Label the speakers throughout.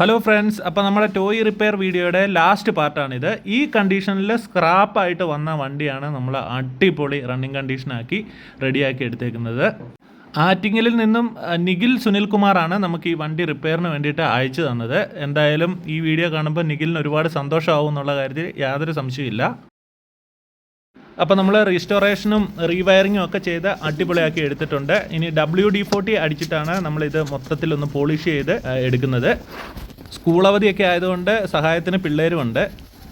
Speaker 1: Hello friends അപ്പോൾ നമ്മുടെ toy repair വീഡിയോയുടെ ലാസ്റ്റ് പാർട്ടാണിത് ഈ കണ്ടീഷനിൽ സ്ക്രാപ്പായിട്ട് വന്ന വണ്ടിയാണ് നമ്മൾ അടിപൊളി റണ്ണിങ് കണ്ടീഷനാക്കി റെഡിയാക്കി എടുത്തേക്കുന്നത്. ആറ്റിങ്ങലിൽ നിന്നും നിഖിൽ സുനിൽകുമാറാണ് നമുക്ക് ഈ വണ്ടി റിപ്പയറിന് വേണ്ടിയിട്ട് അയച്ചു തന്നത്. എന്തായാലും ഈ വീഡിയോ കാണുമ്പോൾ നിഖിലിന് ഒരുപാട് സന്തോഷമാവും എന്നുള്ള കാര്യത്തിൽ യാതൊരു സംശയമില്ല അപ്പോൾ നമ്മൾ റീസ്റ്റോറേഷനും റീവയറിങ്ങും ഒക്കെ ചെയ്ത് അടിപൊളിയാക്കി എടുത്തിട്ടുണ്ട്. ഇനി ഡബ്ല്യു ഡി ഫോർട്ടി അടിച്ചിട്ടാണ് നമ്മളിത് മൊത്തത്തിലൊന്ന് പോളിഷ് ചെയ്ത് എടുക്കുന്നത്. സ്കൂൾ അവധിയൊക്കെ ആയതുകൊണ്ട് സഹായത്തിന് പിള്ളേരുമുണ്ട്.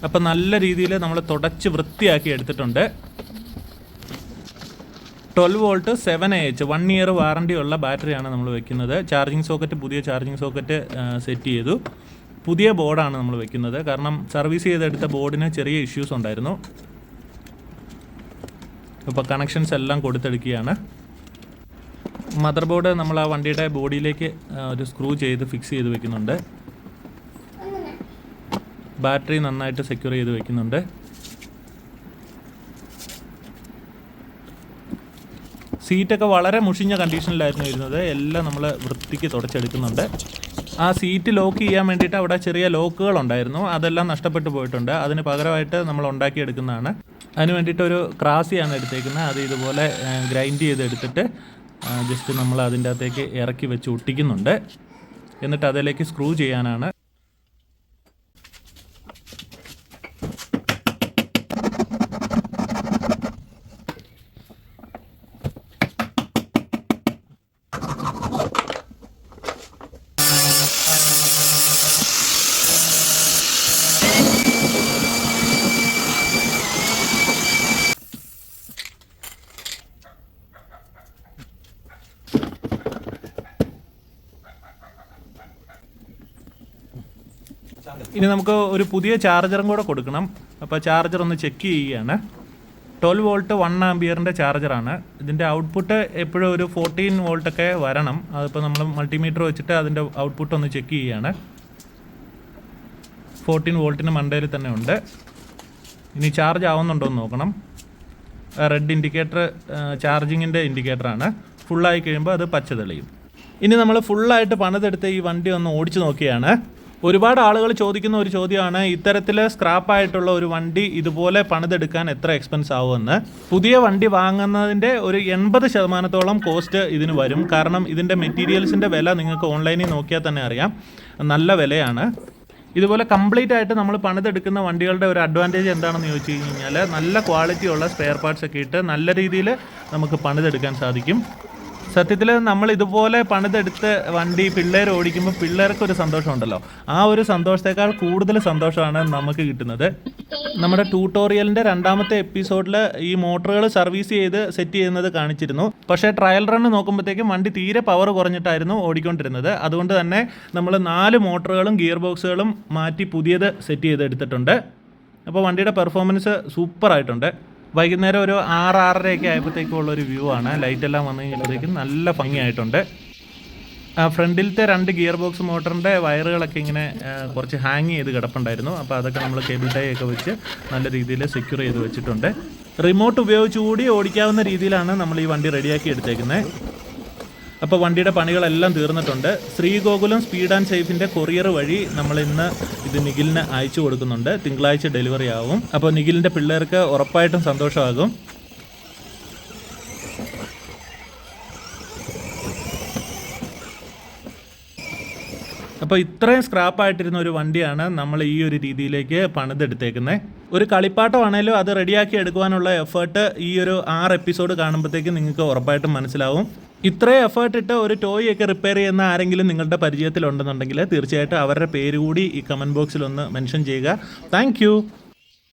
Speaker 1: അപ്പോൾ നല്ല രീതിയിൽ നമ്മൾ തുടച്ച് വൃത്തിയാക്കി എടുത്തിട്ടുണ്ട്. Twelve volt seven A H one year warranty ഉള്ള ബാറ്ററിയാണ് നമ്മൾ വെക്കുന്നത്. ചാർജിങ് സോക്കറ്റ് പുതിയ ചാർജിങ് സോക്കറ്റ് സെറ്റ് ചെയ്തു. പുതിയ ബോർഡാണ് നമ്മൾ വെക്കുന്നത്. കാരണം സർവീസ് ചെയ്തെടുത്ത ബോർഡിന് ചെറിയ ഇഷ്യൂസ് ഉണ്ടായിരുന്നു. ഇപ്പോൾ കണക്ഷൻസ് എല്ലാം കൊടുത്തെടുക്കുകയാണ്. മദർ ബോർഡ് നമ്മൾ ആ വണ്ടിയുടെ ബോഡിയിലേക്ക് ഒരു സ്ക്രൂ ചെയ്ത് ഫിക്സ് ചെയ്ത് വെക്കുന്നുണ്ട്. ബാറ്ററി നന്നായിട്ട് സെക്യൂർ ചെയ്ത് വെക്കുന്നുണ്ട്. സീറ്റൊക്കെ വളരെ മുഷിഞ്ഞ കണ്ടീഷനിലായിരുന്നു ഇരുന്നത്. എല്ലാം നമ്മൾ വൃത്തിക്ക് തുടച്ചെടുക്കുന്നുണ്ട്. ആ സീറ്റ് ലോക്ക് ചെയ്യാൻ വേണ്ടിയിട്ട് അവിടെ ചെറിയ ലോക്കുകൾ ഉണ്ടായിരുന്നു. അതെല്ലാം നഷ്ടപ്പെട്ടു പോയിട്ടുണ്ട്. അതിന് പകരമായിട്ട് നമ്മൾ ഉണ്ടാക്കിയെടുക്കുന്നതാണ്. അതിന് വേണ്ടിയിട്ട് ഒരു ക്രാസിയാണ് എടുത്തേക്കുന്നത്. അത് ഇതുപോലെ ഗ്രൈൻഡ് ചെയ്തെടുത്തിട്ട് ജസ്റ്റ് നമ്മൾ അതിന്റെ അകത്തേക്ക് ഇറക്കി വെച്ച് ഒട്ടിക്കുന്നുണ്ട്. എന്നിട്ട് അതിലേക്ക് സ്ക്രൂ ചെയ്യാനാണ്. ഇനി നമുക്ക് ഒരു പുതിയ ചാർജറും കൂടെ കൊടുക്കണം. അപ്പോൾ ചാർജർ ഒന്ന് ചെക്ക് ചെയ്യുകയാണ്. ട്വൽവ് വോൾട്ട് വൺ ആംബിയറിന്റെ ചാർജറാണ് ഇതിന്റെ ഔട്ട്പുട്ട് എപ്പോഴും ഒരു ഫോർട്ടീൻ വോൾട്ടൊക്കെ വരണം. അതിപ്പോൾ നമ്മൾ മൾട്ടിമീറ്റർ വെച്ചിട്ട് അതിന്റെ ഔട്ട്പുട്ട് ഒന്ന് ചെക്ക് ചെയ്യുകയാണ്. ഫോർട്ടീൻ വോൾട്ടിന് മണ്ടയിൽ തന്നെ ഉണ്ട്. ഇനി ചാർജ് ആവുന്നുണ്ടോ എന്ന് നോക്കണം. റെഡ് ഇൻഡിക്കേറ്റർ ചാർജിങ്ങിന്റെ ഇൻഡിക്കേറ്ററാണ് ഫുള്ളായി കഴിയുമ്പോൾ അത് പച്ച തെളിയും. ഇനി നമ്മൾ ഫുള്ളായിട്ട് പണിതെടുത്ത് ഈ വണ്ടി ഒന്ന് ഓടിച്ചു നോക്കിയാണ്. ഒരുപാട് ആളുകൾ ചോദിക്കുന്ന ഒരു ചോദ്യമാണ് ഇത്തരത്തിൽ സ്ക്രാപ്പായിട്ടുള്ള ഒരു വണ്ടി ഇതുപോലെ പണിതെടുക്കാൻ എത്ര എക്സ്പെൻസ് ആവുമെന്ന്. പുതിയ വണ്ടി വാങ്ങുന്നതിന്റെ ഒരു എൺപത് ശതമാനത്തോളം കോസ്റ്റ് ഇതിന് വരും. കാരണം ഇതിന്റെ മെറ്റീരിയൽസിന്റെ വില നിങ്ങൾക്ക് ഓൺലൈനിൽ നോക്കിയാൽ തന്നെ അറിയാം. നല്ല വിലയാണ്. ഇതുപോലെ കംപ്ലീറ്റ് ആയിട്ട് നമ്മൾ പണിതെടുക്കുന്ന വണ്ടികളുടെ ഒരു അഡ്വാന്റേജ് എന്താണെന്ന് ചോദിച്ചു കഴിഞ്ഞാൽ നല്ല ക്വാളിറ്റിയുള്ള സ്പെയർ പാർട്സ് ഒക്കെ ഇട്ട് നല്ല രീതിയിൽ നമുക്ക് പണിതെടുക്കാൻ സാധിക്കും. സത്യത്തിൽ നമ്മൾ ഇതുപോലെ പണിതെടുത്ത് വണ്ടി പിള്ളേർ ഓടിക്കുമ്പോൾ പിള്ളേർക്ക് ഒരു സന്തോഷമുണ്ടല്ലോ. ആ ഒരു സന്തോഷത്തേക്കാൾ കൂടുതൽ സന്തോഷമാണ് നമുക്ക് കിട്ടുന്നത്. നമ്മുടെ ട്യൂട്ടോറിയലിന്റെ രണ്ടാമത്തെ എപ്പിസോഡിൽ ഈ മോട്ടറുകൾ സർവീസ് ചെയ്ത് സെറ്റ് ചെയ്യുന്നത് കാണിച്ചിരുന്നു. പക്ഷേ ട്രയൽ റൺ നോക്കുമ്പോഴത്തേക്കും വണ്ടി തീരെ പവർ കുറഞ്ഞിട്ടായിരുന്നു ഓടിക്കൊണ്ടിരുന്നത്. അതുകൊണ്ട് തന്നെ നമ്മൾ നാല് മോട്ടറുകളും ഗിയർ ബോക്സുകളും മാറ്റി പുതിയത് സെറ്റ് ചെയ്തെടുത്തിട്ടുണ്ട്. അപ്പോൾ വണ്ടിയുടെ പെർഫോമൻസ് സൂപ്പറായിട്ടുണ്ട്. വൈകുന്നേരം ഒരു ആറ് ആറരയൊക്കെ ആയപ്പോഴത്തേക്കും ഉള്ള ഒരു വ്യൂ ആണ്. ലൈറ്റ് എല്ലാം വന്നു കഴിഞ്ഞപ്പോഴത്തേക്കും നല്ല ഭംഗിയായിട്ടുണ്ട്. ഫ്രണ്ടിലത്തെ രണ്ട് ഗിയർ ബോക്സ് മോട്ടറിന്റെ വയറുകളൊക്കെ ഇങ്ങനെ കുറച്ച് ഹാങ് ചെയ്ത് കിടപ്പുണ്ടായിരുന്നു. അപ്പോൾ അതൊക്കെ നമ്മൾ കേബിൾ ടൈ ഒക്കെ വെച്ച് നല്ല രീതിയിൽ സെക്യൂർ ചെയ്ത് വെച്ചിട്ടുണ്ട്. റിമോട്ട് ഉപയോഗിച്ചുകൂടി ഓടിക്കാവുന്ന രീതിയിലാണ് നമ്മൾ ഈ വണ്ടി റെഡിയാക്കി എടുത്തേക്കുന്നത് അപ്പോൾ വണ്ടിയുടെ പണികളെല്ലാം തീർന്നിട്ടുണ്ട്. ശ്രീഗോകുലം സ്പീഡ് ആൻഡ് സേഫിന്റെ കൊറിയർ വഴി നമ്മൾ ഇന്ന് ഇത് നിഖിലിന് അയച്ചു കൊടുക്കുന്നുണ്ട്. തിങ്കളാഴ്ച ഡെലിവറി ആവും. അപ്പോൾ നിഖിലിന്റെ പിള്ളേർക്ക് ഉറപ്പായിട്ടും സന്തോഷമാകും. അപ്പോൾ ഇത്രയും സ്ക്രാപ്പായിട്ടിരുന്ന ഒരു വണ്ടിയാണ് നമ്മൾ ഈ ഒരു രീതിയിലേക്ക് പണിതെടുത്തേക്കുന്നത് ഒരു കളിപ്പാട്ടമാണേലും അത് റെഡിയാക്കി എടുക്കുവാനുള്ള എഫേർട്ട് ഈ ഒരു ആറ് എപ്പിസോഡ് കാണുമ്പോഴത്തേക്കും നിങ്ങൾക്ക് ഉറപ്പായിട്ടും മനസ്സിലാവും. ഇത്രയും എഫേർട്ട് ഇട്ട് ഒരു ടോയ് ഒക്കെ റിപ്പയർ ചെയ്യുന്ന ആരെങ്കിലും നിങ്ങളുടെ പരിചയത്തിലുണ്ടെന്നുണ്ടെങ്കിൽ തീർച്ചയായിട്ടും അവരുടെ പേര് കൂടി ഈ കമന്റ് ബോക്സിൽ ഒന്ന് മെൻഷൻ ചെയ്യുക. താങ്ക്